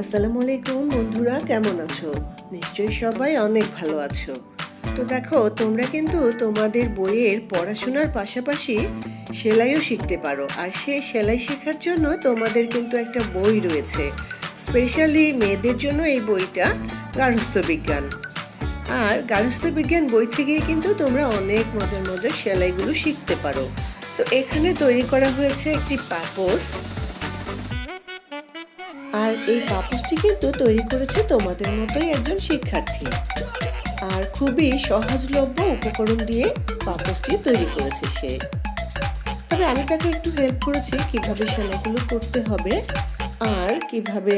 আসসালামু আলাইকুম বন্ধুরা, কেমন আছো? নিশ্চয়ই সবাই অনেক ভালো আছো। তো দেখো, তোমরা কিন্তু তোমাদের বইয়ের পড়াশোনার পাশাপাশি সেলাইও শিখতে পারো। আর সেই সেলাই শেখার জন্য তোমাদের কিন্তু একটা বই রয়েছে। স্পেশালি মেয়েদের জন্য এই বইটা, গার্হস্থ্য বিজ্ঞান। আর গার্হস্থ্য বিজ্ঞান বই থেকেই কিন্তু তোমরা অনেক মজার মজার সেলাইগুলো শিখতে পারো। তো এখানে তৈরি করা হয়েছে একটি পাপোস আর এই পাপোসটি কিন্তু তৈরি করেছে তোমাদের মতোই একজন শিক্ষার্থী। আর খুবই সহজলভ্য উপকরণ দিয়ে পাপোসটি তৈরি করেছে সে। তবে আমি তাকে একটু হেল্প করেছি কীভাবে সেলাইগুলো করতে হবে আর কীভাবে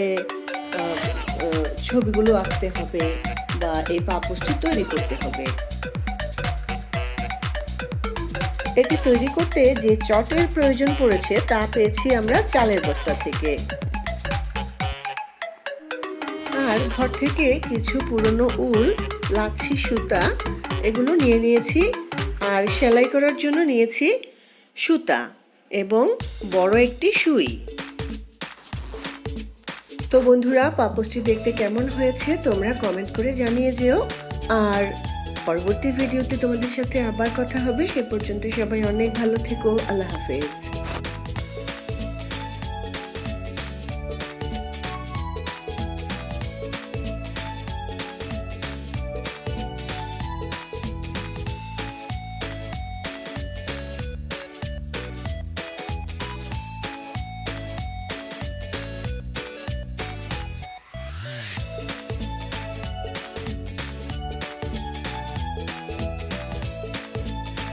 ছবিগুলো আঁকতে হবে বা এই পাপোসটি তৈরি করতে হবে। এটি তৈরি করতে যে চটের প্রয়োজন পড়েছে তা পেয়েছি আমরা চালের বস্তা থেকে। আর ঘর থেকে কিছু পুরনো উল, লাচ্ছি, সুতা এগুলো নিয়ে নিয়েছি আর সেলাই করার জন্য নিয়েছি সুতা এবং বড় একটি সুই। তো বন্ধুরা পাপোসটি দেখতে কেমন হয়েছে তোমরা কমেন্ট করে জানিয়ে যেও। আর পরবর্তী ভিডিওতে তোমাদের সাথে আবার কথা হবে, সে পর্যন্ত সবাই অনেক ভালো থেকো, আল্লাহ হাফেজ।